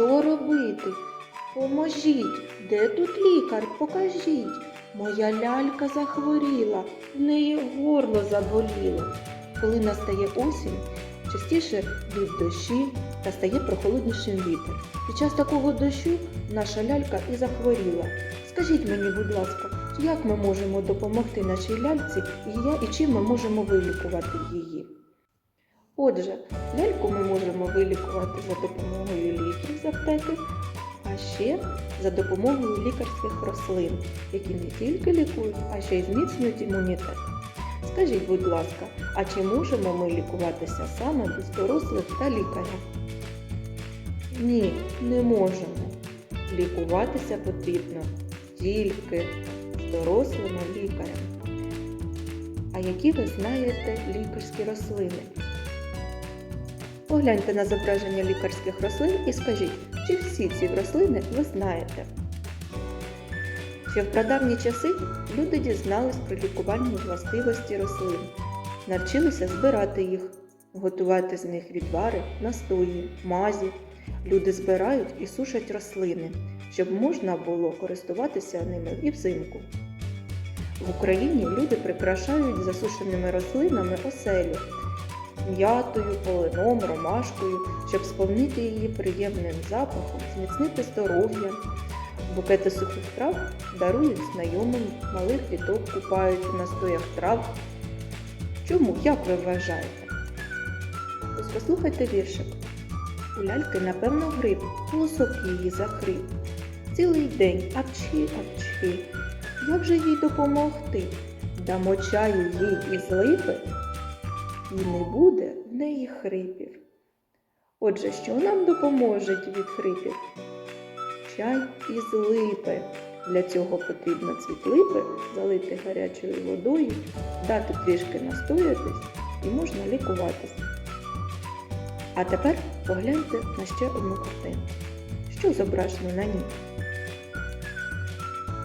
Що робити? Поможіть, де тут лікар? Покажіть. Моя лялька захворіла, в неї горло заболіло. Коли настає осінь, частіше йдуть дощі та стає прохолоднішим вітер. Під час такого дощу наша лялька і захворіла. Скажіть мені, будь ласка, як ми можемо допомогти нашій ляльці і, я, і чим ми можемо вилікувати її? Отже, ляльку ми можемо вилікувати за допомогою ліків з аптеки, а ще за допомогою лікарських рослин, які не тільки лікують, а ще й зміцнюють імунітет. Скажіть, будь ласка, а чи можемо ми лікуватися саме без дорослих та лікаря? Ні, не можемо. Лікуватися потрібно тільки з дорослими лікарем. А які ви знаєте лікарські рослини? Погляньте на зображення лікарських рослин і скажіть, чи всі ці рослини ви знаєте? Ще в прадавні часи люди дізнались про лікувальні властивості рослин, навчилися збирати їх, готувати з них відвари, настої, мазі. Люди збирають і сушать рослини, щоб можна було користуватися ними і взимку. В Україні люди прикрашають засушеними рослинами оселю м'ятою, полином, ромашкою, щоб сповнити її приємним запахом, зміцнити здоров'я. Букети сухих трав дарують знайомим, малих діток купають у настоях трав. Чому? Як ви вважаєте? Ось послухайте віршик. У ляльки, напевно, гриб, голосок її захрип. Цілий день апчі, апчі. Як же їй допомогти? Дамо чаю їй із липи, і не буде в неї хрипів. Отже, що нам допоможе від хрипів? Чай із липи. Для цього потрібно цвіт липи залити гарячою водою, дати трішки настоятись і можна лікуватися. А тепер погляньте на ще одну картину. Що зображено на ній?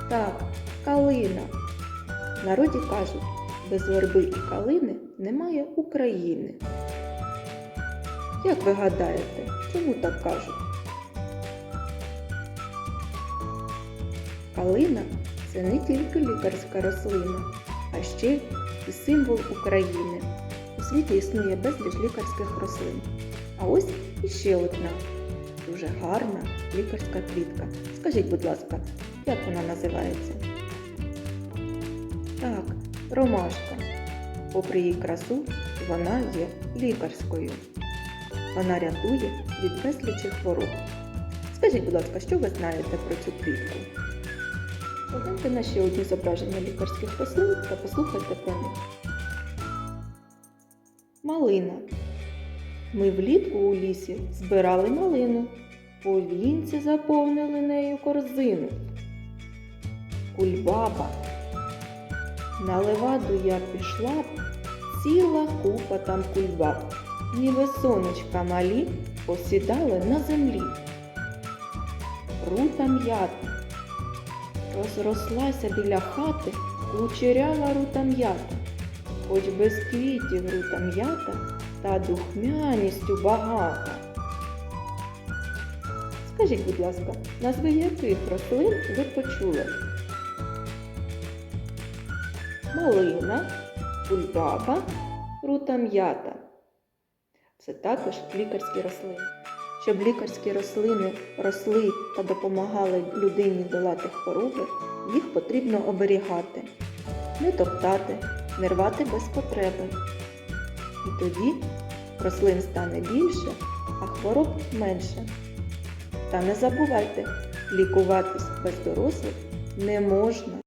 Так, калина. В народі кажуть, без верби і калини немає України. Як ви гадаєте, чому так кажуть? Калина це не тільки лікарська рослина, а ще і символ України. У світі існує безліч лікарських рослин. А ось іще одна дуже гарна лікарська квітка. Скажіть, будь ласка, як вона називається? Так, ромашка. Попри її красу, вона є лікарською. Вона рятує від безлічі хвороб. Скажіть, будь ласка, що ви знаєте про цю квітку? Погляньте на ще одні зображення лікарських рослин та послухайте про них. Малина. Ми влітку у лісі збирали малину, повінці заповнили нею корзину. Кульбаба. На леваду я пішла, ціла купа там кульбаб. Ніби сонечка малі посідали на землі. Рута м'ята. Розрослася біля хати кучерява рута м'ята. Хоч без квітів рута м'ята та духмяністю багата. Скажіть, будь ласка, назви яких рослин ви почули? Малина, кульбаба, рута м'ята. Це також лікарські рослини. Щоб лікарські рослини росли та допомагали людині долати хвороби, їх потрібно оберігати, не топтати, не рвати без потреби. І тоді рослин стане більше, а хвороб менше. Та не забувайте, лікуватись без дорослих не можна.